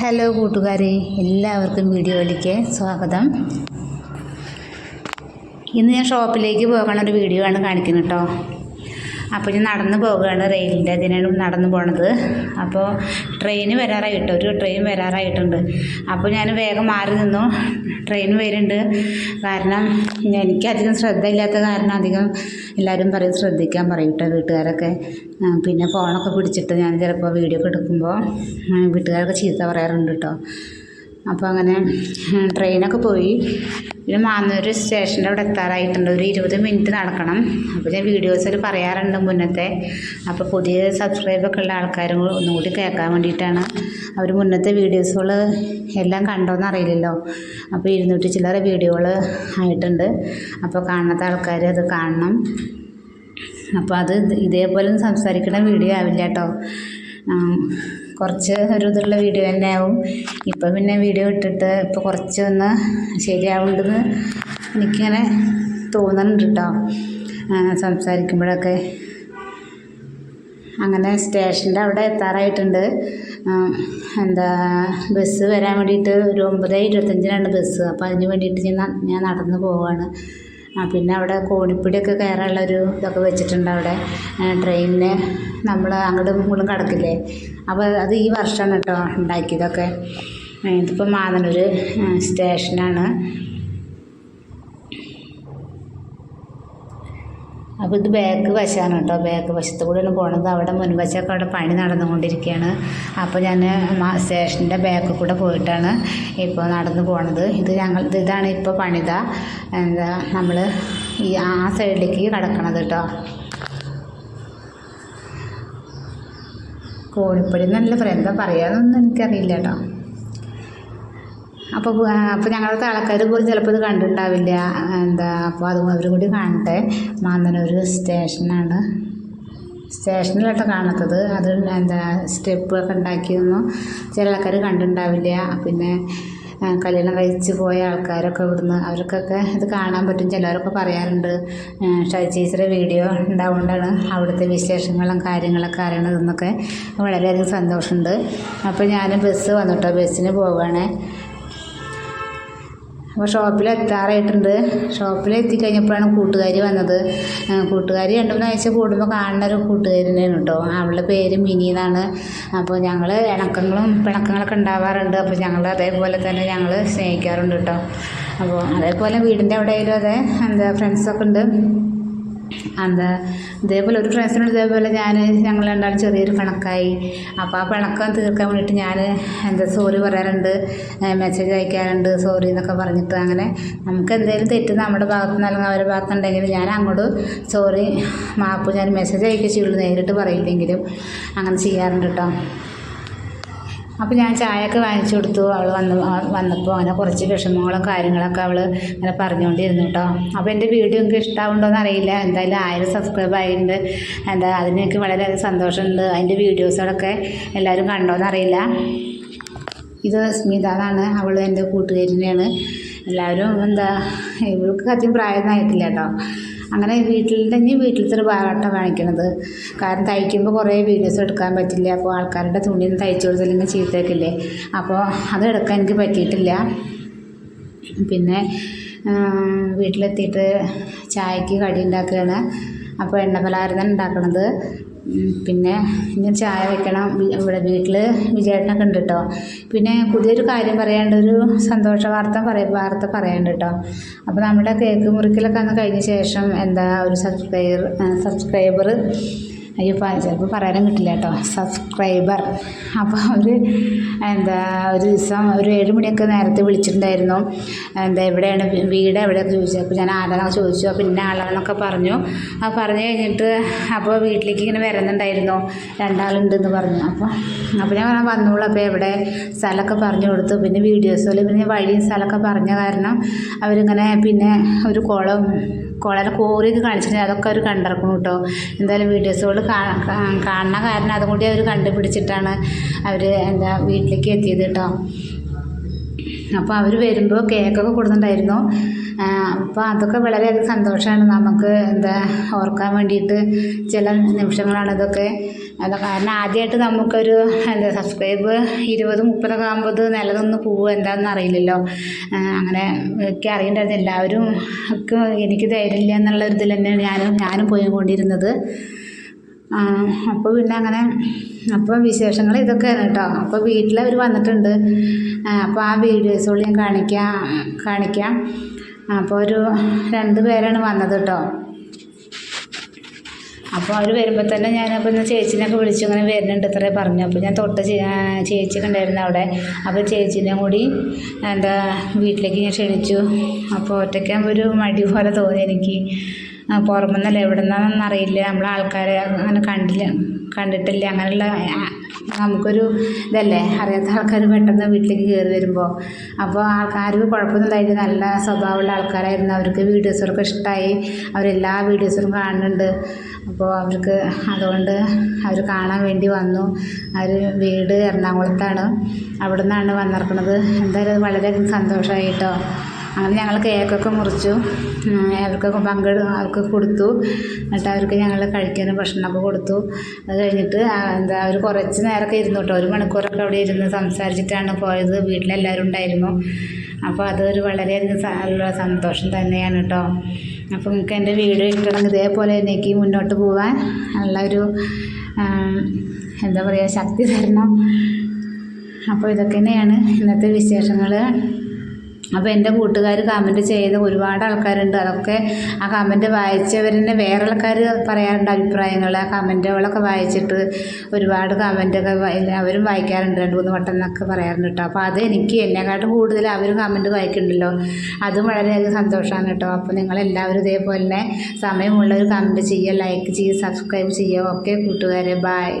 Hello കൂട്ടുകാരെ എല്ലാവർക്കും വീഡിയോയിലേക്ക് സ്വാഗതം. ഇന്ന് ഞാൻ ഷോപ്പിലേക്ക് പോകണ ഒരു വീഡിയോ ആണ് കാണിക്കുന്നത് കേട്ടോ. അപ്പോൾ ഞാൻ നടന്ന് പോകുകയാണ് റെയിലിന്റെ അതിനാണ് നടന്ന് പോണത്. അപ്പോൾ ട്രെയിൻ വരാറായിട്ട്? ഒരു ട്രെയിൻ വരാറായിട്ടുണ്ട്. അപ്പോൾ ഞാൻ വേഗം മാറി നിന്നു. ട്രെയിൻ വരുന്നുണ്ട്. കാരണം എനിക്കധികം ശ്രദ്ധയില്ലാത്ത കാരണം അധികം എല്ലാവരും പറയും ശ്രദ്ധിക്കാൻ പറയും കേട്ടോ വീട്ടുകാരൊക്കെ പിന്നെ ഫോണൊക്കെ പിടിച്ചിട്ട് ഞാൻ ചിലപ്പോൾ വീഡിയോ ഒക്കെ എടുക്കുമ്പോൾ വീട്ടുകാരൊക്കെ ചീത്ത പറയാറുണ്ട് കേട്ടോ. അപ്പോൾ അങ്ങനെ ട്രെയിനൊക്കെ പോയി. പിന്നെ മാന്നൂർ സ്റ്റേഷന്റെ അവിടെ എത്താറായിട്ടുണ്ട്. ഒരു ഇരുപത് മിനിറ്റ് നടക്കണം. അപ്പോൾ ഞാൻ വീഡിയോസിൽ പറയാറുണ്ട് മുന്നത്തെ. അപ്പോൾ പുതിയ സബ്സ്ക്രൈബൊക്കെ ഉള്ള ആൾക്കാരും ഒന്നുകൂടി ഒന്നും കൂടി കേൾക്കാൻ വേണ്ടിയിട്ടാണ് അവർ മുന്നത്തെ വീഡിയോസുകൾ എല്ലാം കണ്ടോന്ന് അറിയില്ലല്ലോ. അപ്പോൾ ഇരുന്നൂറ്റി ചില്ലറ വീഡിയോകൾ ആയിട്ടുണ്ട്. അപ്പോൾ കാണാത്ത ആൾക്കാർ അത് കാണണം. അപ്പോൾ അത് ഇതേപോലെ സംസാരിക്കുന്ന വീഡിയോ ആവില്ല കേട്ടോ. കുറച്ച് ഒരു ഇതുള്ള വീഡിയോ തന്നെ ആവും. ഇപ്പം പിന്നെ വീഡിയോ ഇട്ടിട്ട് ഇപ്പോൾ കുറച്ച് ഒന്ന് ശരിയാവുണ്ടെന്ന് എനിക്കിങ്ങനെ തോന്നുന്നുണ്ട് കേട്ടോ സംസാരിക്കുമ്പോഴൊക്കെ. അങ്ങനെ സ്റ്റേഷന്റെ അവിടെ എത്താറായിട്ടുണ്ട്. എന്താ ബസ് വരാൻ വേണ്ടിയിട്ട് ഒരു ഒമ്പത് ഇരുപത്തഞ്ചിനാണ് ബസ് അപ്പോൾ അതിന് വേണ്ടിയിട്ട് ഞാൻ ഞാൻ നടന്ന് ആ പിന്നെ അവിടെ കോണിപ്പടിയൊക്കെ കയറാനുള്ള ഒരു ഇതൊക്കെ വെച്ചിട്ടുണ്ട് അവിടെ. ട്രെയിനിന് നമ്മൾ അങ്ങോട്ടും ഇങ്ങോട്ടും കിടക്കില്ലേ? അപ്പോൾ അത് ഈ വർഷമാണ് കേട്ടോ ഉണ്ടാക്കിയതൊക്കെ. ആ, ഇതിപ്പോൾ മാതനൂർ സ്റ്റേഷനാണ്. അപ്പോൾ ഇത് ബാക്ക് വശമാണ് കേട്ടോ. ബാക്ക് വശത്ത് കൂടെയാണ് പോണത്. അവിടെ മുൻവശമൊക്കെ അവിടെ പണി നടന്നുകൊണ്ടിരിക്കുകയാണ്. അപ്പോൾ ഞാൻ സ്റ്റേഷന്റെ ബാക്കിൽ കൂടെ പോയിട്ടാണ് ഇപ്പോൾ നടന്നു പോണത്. ഇത് ഞങ്ങൾ ഇത് ഇതാണ് ഇപ്പോൾ പണിത. എന്താ നമ്മൾ ഈ ആ സൈഡിലേക്ക് കിടക്കണത് കേട്ടോ. കോണിപ്പടി നല്ല ഫ്രണ്ട് എന്താ പറയാന്നൊന്നും എനിക്കറിയില്ല കേട്ടോ. അപ്പോൾ അപ്പോൾ ഞങ്ങളുടെ ആൾക്കാർ പോലും ചിലപ്പോൾ ഇത് കണ്ടിട്ടുണ്ടാവില്ല. എന്താ അപ്പോൾ അത് അവർ കൂടി കാണട്ടെ. മാന്തനൂർ സ്റ്റേഷനാണ്. സ്റ്റേഷനിലാട്ടോ കാണത്തത്. അത് എന്താ സ്റ്റെപ്പൊക്കെ ഉണ്ടാക്കിയൊന്നും ചില ആൾക്കാർ കണ്ടിട്ടുണ്ടാവില്ല. പിന്നെ കല്യാണം കഴിച്ച് പോയ ആൾക്കാരൊക്കെ ഇവിടുന്ന് അവർക്കൊക്കെ ഇത് കാണാൻ പറ്റും. ചിലവരൊക്കെ പറയാറുണ്ട് ഷൈച്ചീസിന്റെ വീഡിയോ ഉണ്ടാവുകൊണ്ടാണ് അവിടുത്തെ വിശേഷങ്ങളും കാര്യങ്ങളൊക്കെ അറിയണതെന്നൊക്കെ വളരെയധികം സന്തോഷമുണ്ട്. അപ്പോൾ ഞാൻ ബസ് വന്നിട്ടോ ബസ്സിന് പോവുകയാണേ അപ്പോൾ ഷോപ്പിൽ എത്താറായിട്ടുണ്ട്. ഷോപ്പിൽ എത്തിക്കഴിഞ്ഞപ്പോഴാണ് കൂട്ടുകാരി വന്നത്. കൂട്ടുകാരി രണ്ട് മൂന്ന് ആഴ്ച കൂടുമ്പോൾ കാണുന്ന ഒരു കൂട്ടുകാരി തന്നെയാണ് കേട്ടോ. അവളുടെ പേര് മിനി എന്നാണ്. അപ്പോൾ ഞങ്ങൾ ഇണക്കങ്ങളും പിണക്കങ്ങളൊക്കെ ഉണ്ടാവാറുണ്ട്. അപ്പോൾ ഞങ്ങൾ അതേപോലെ തന്നെ ഞങ്ങൾ സ്നേഹിക്കാറുണ്ട് കേട്ടോ. അപ്പോൾ അതേപോലെ വീടിന്റെ എവിടെയെങ്കിലും അതെ എന്താ ഫ്രണ്ട്സൊക്കെ ഉണ്ട്. എന്താ ഇതേപോലെ ഒരു പ്രാവശ്യം ഇതേപോലെ ഞാൻ ഞങ്ങൾ രണ്ടാളും ചെറിയൊരു പിണക്കായി. അപ്പോൾ ആ പിണക്കം തീർക്കാൻ വേണ്ടിയിട്ട് ഞാൻ എന്താ സോറി പറയാറുണ്ട്. മെസ്സേജ് അയക്കാറുണ്ട്. സോറി എന്നൊക്കെ പറഞ്ഞിട്ട് അങ്ങനെ നമുക്ക് എന്തെങ്കിലും തെറ്റ് നമ്മുടെ ഭാഗത്ത് നിന്ന് അല്ലെങ്കിൽ അവരുടെ ഭാഗത്തുണ്ടെങ്കിൽ ഞാൻ അങ്ങോട്ട് സോറി മാപ്പ് ഞാൻ മെസ്സേജ് അയക്കുക ചെയ്യുള്ളൂ. നേരിട്ട് പറയില്ലെങ്കിലും അങ്ങനെ ചെയ്യാറുണ്ട് കേട്ടോ അപ്പോൾ ഞാൻ ചായയൊക്കെ വാങ്ങിച്ചു കൊടുത്തു. അവൾ വന്ന് വന്നപ്പോൾ അങ്ങനെ കുറച്ച് വിഷമങ്ങളും കാര്യങ്ങളൊക്കെ അവൾ ഇങ്ങനെ പറഞ്ഞുകൊണ്ടിരുന്നു കേട്ടോ അപ്പോൾ എന്റെ വീഡിയോ എനിക്ക് ഇഷ്ടമാവുണ്ടോയെന്ന് അറിയില്ല. എന്തായാലും ആയിരം സബ്സ്ക്രൈബ് ആയിട്ടുണ്ട്. എന്താ അതിന് എനിക്ക് വളരെയധികം സന്തോഷമുണ്ട്. അതിന്റെ വീഡിയോസുകളൊക്കെ എല്ലാവരും കണ്ടോയെന്ന് അറിയില്ല. ഇത് സ്മിത എന്നാണ് അവൾ എന്റെ കൂട്ടുകാരിനെയാണ്. എല്ലാവരും എന്താ ഇവൾക്ക് അധികം പ്രായമൊന്നും ആയിട്ടില്ല കേട്ടോ അങ്ങനെ വീട്ടിൽ തന്നെ വീട്ടിലത്തെ ഒരു ഭാഗമായിട്ടാണ് കാണിക്കണത്. കാരണം തയ്ക്കുമ്പോൾ കുറേ വീഡിയോസ് എടുക്കാൻ പറ്റില്ല. അപ്പോൾ ആൾക്കാരുടെ തുണിയൊന്നും തയ്ച്ചു കൊടുത്തില്ലെങ്കിൽ ചീത്തയൊക്കില്ലേ? അപ്പോൾ അത് എടുക്കാൻ എനിക്ക് പറ്റിയിട്ടില്ല. പിന്നെ വീട്ടിലെത്തിയിട്ട് ചായക്ക് കടി ഉണ്ടാക്കുകയാണ് അപ്പോൾ എണ്ണ പലഹാരം ഉണ്ടാക്കണത്. പിന്നെ ഇനി ചായ വെക്കണം. ഇവിടെ വീട്ടിൽ വിജയേട്ടനൊക്കെ ഉണ്ട് കേട്ടോ. പിന്നെ പുതിയൊരു കാര്യം പറയാണ്ട് ഒരു സന്തോഷ വാർത്ത പറയ വാർത്ത പറയാണ്ട് കേട്ടോ. അപ്പോൾ നമ്മുടെ കേക്ക് മുറിക്കലൊക്കെ അന്ന് കഴിഞ്ഞ ശേഷം എന്താ ഒരു സബ്സ്ക്രൈബർ സബ്സ്ക്രൈബർ അയ്യോ പ- ചിലപ്പോൾ പറയാനും കിട്ടില്ല കേട്ടോ. സബ്സ്ക്രൈബർ അപ്പോൾ അവർ എന്താ ഒരു ദിവസം ഒരു ഏഴ് മണിയൊക്കെ നേരത്തെ വിളിച്ചിട്ടുണ്ടായിരുന്നു. എന്താ എവിടെയാണ് വീട് എവിടെയൊക്കെ ചോദിച്ചു അപ്പോൾ ഞാൻ ആരാണെന്നൊക്കെ ചോദിച്ചു. അപ്പോൾ ഇന്ന ആളാണെന്നൊക്കെ പറഞ്ഞു. ആ പറഞ്ഞു കഴിഞ്ഞിട്ട് അപ്പോൾ വീട്ടിലേക്ക് ഇങ്ങനെ വരുന്നുണ്ടായിരുന്നു. രണ്ടാളുണ്ടെന്ന് പറഞ്ഞു. അപ്പോൾ അപ്പോൾ ഞാൻ പറഞ്ഞാൽ വന്നോളൂ. അപ്പോൾ എവിടെ സ്ഥലമൊക്കെ പറഞ്ഞു കൊടുത്തു. പിന്നെ വീഡിയോസിൽ പിന്നെ വഴിയും സ്ഥലമൊക്കെ പറഞ്ഞ കാരണം അവരിങ്ങനെ പിന്നെ ഒരു കുളം കുളം കോറിയൊക്കെ കാണിച്ചിട്ടുണ്ടെങ്കിൽ അതൊക്കെ അവർ കണ്ടിറക്കണം കേട്ടോ. എന്തായാലും വീഡിയോസുകൾ കാണുന്ന കാരണം അതുകൂടി അവർ കണ്ടുപിടിച്ചിട്ടാണ് അവർ എന്താ വീട്ടിലേക്ക് എത്തിയത് കേട്ടോ അപ്പോൾ അവർ വരുമ്പോൾ കേക്കൊക്കെ കൊടുത്തിട്ടുണ്ടായിരുന്നു. അപ്പോൾ അതൊക്കെ വളരെയധികം സന്തോഷമാണ് നമുക്ക് എന്താ ഓർക്കാൻ വേണ്ടിയിട്ട് ചില നിമിഷങ്ങളാണ് ഇതൊക്കെ. അത് കാരണം ആദ്യമായിട്ട് നമുക്കൊരു എന്താ സബ്സ്ക്രൈബ് ഇരുപത് മുപ്പതൊക്കെ ആകുമ്പോൾ നിലനിന്ന് പോവുക എന്താണെന്ന് അറിയില്ലല്ലോ. അങ്ങനെ ഒക്കെ അറിയേണ്ടത് എല്ലാവരും ഒക്കെ എനിക്ക് ധൈര്യമില്ല എന്നുള്ള ഒരു ഇതിൽ തന്നെയാണ് ഞാനും ഞാനും പോയിക്കൊണ്ടിരുന്നത്. അപ്പോൾ പിന്നെ അങ്ങനെ അപ്പോൾ വിശേഷങ്ങൾ ഇതൊക്കെയാണ് കേട്ടോ അപ്പോൾ വീട്ടിൽ വീട്ടിലവർ വന്നിട്ടുണ്ട്. അപ്പോൾ ആ വീഡിയോസുകൾ ഞാൻ കാണിക്കാം കാണിക്കാം. അപ്പോൾ ഒരു രണ്ട് പേരാണ് വന്നത് കേട്ടോ അപ്പോൾ അവർ വരുമ്പോൾ തന്നെ ഞാൻ ഞാനപ്പോൾ ഇന്ന് ചേച്ചിനെയൊക്കെ വിളിച്ചു ഇങ്ങനെ വരുന്നുണ്ട് ഇത്രേ പറഞ്ഞു. അപ്പോൾ ഞാൻ തൊട്ട് ചേച്ചിയൊക്കെ ഉണ്ടായിരുന്നു അവിടെ. അപ്പോൾ ചേച്ചീനെ കൂടി എന്താ വീട്ടിലേക്ക് ഞാൻ ക്ഷണിച്ചു. അപ്പോൾ ഒറ്റയ്ക്കാകുമ്പോൾ ഒരു മടി പോലെ തോന്നി എനിക്ക്. പുറമെ നിന്നല്ല എവിടെ നിന്നാണെന്ന് അറിയില്ല. നമ്മൾ ആൾക്കാരെ അങ്ങനെ കണ്ടില്ല കണ്ടിട്ടില്ല. അങ്ങനെയുള്ള നമുക്കൊരു ഇതല്ലേ? അറിയാത്ത ആൾക്കാർ പെട്ടെന്ന് വീട്ടിലേക്ക് കയറി വരുമ്പോൾ അപ്പോൾ ആൾക്കാർക്ക് കുഴപ്പമൊന്നുമില്ലായിട്ട് നല്ല സ്വഭാവമുള്ള ആൾക്കാരായിരുന്നു. അവർക്ക് വീഡിയോസുകളൊക്കെ ഇഷ്ടമായി അവരെല്ലാ വീഡിയോസും കാണുന്നുണ്ട്. അപ്പോൾ അവർക്ക് അതുകൊണ്ട് അവർ കാണാൻ വേണ്ടി വന്നു. അവർ വീട് എറണാകുളത്താണ്. അവിടെ നിന്നാണ് വന്നിരിക്കുന്നത് എന്തായാലും വളരെ സന്തോഷമായി കേട്ടോ. അങ്ങനെ ഞങ്ങൾ കേക്കൊക്കെ മുറിച്ചു. അവർക്കൊക്കെ പങ്കെടു അവർക്ക് കൊടുത്തു. എന്നിട്ട് അവർക്ക് ഞങ്ങൾ കഴിക്കാനും ഭക്ഷണമൊക്കെ കൊടുത്തു. അത് കഴിഞ്ഞിട്ട് എന്താ അവർ കുറച്ച് നേരമൊക്കെ ഇരുന്നു കേട്ടോ ഒരു മണിക്കൂറൊക്കെ അവിടെ ഇരുന്ന് സംസാരിച്ചിട്ടാണ് പോയത്. വീട്ടിലെല്ലാവരും ഉണ്ടായിരുന്നു. അപ്പോൾ അതൊരു വളരെയധികം നല്ല സന്തോഷം തന്നെയാണ് കേട്ടോ. അപ്പോൾ നിങ്ങൾക്ക് എന്റെ വീഡിയോ കിട്ടണം ഇതേപോലെ എനിക്ക് മുന്നോട്ട് പോകാൻ ഉള്ള ഒരു എന്താ പറയുക ശക്തി തരണം. അപ്പോൾ ഇതൊക്കെ തന്നെയാണ് ഇന്നത്തെ വിശേഷങ്ങൾ. അപ്പോൾ എന്റെ കൂട്ടുകാർ കമന്റ് ചെയ്ത ഒരുപാട് ആൾക്കാരുണ്ട്. അതൊക്കെ ആ കമന്റ് വായിച്ചവർ തന്നെ വേറെ ആൾക്കാർ പറയാറുണ്ട് അഭിപ്രായങ്ങൾ ആ കമന്റുകളൊക്കെ വായിച്ചിട്ട് ഒരുപാട് കമന്റൊക്കെ അവരും വായിക്കാറുണ്ട്. രണ്ട് മൂന്ന് വട്ടം എന്നൊക്കെ പറയാറുണ്ട് കേട്ടോ. അപ്പോൾ അത് എനിക്ക് എന്നെക്കാട്ടും കൂടുതൽ അവരും കമന്റ് വായിക്കുന്നുണ്ടല്ലോ. അതും വളരെയധികം സന്തോഷമാണ് കേട്ടോ. അപ്പോൾ നിങ്ങളെല്ലാവരും ഇതേപോലെ സമയമുള്ളവർ കമന്റ് ചെയ്യുക ലൈക്ക് ചെയ്യുക സബ്സ്ക്രൈബ് ചെയ്യുക. ഓക്കെ കൂട്ടുകാരെ ബായ്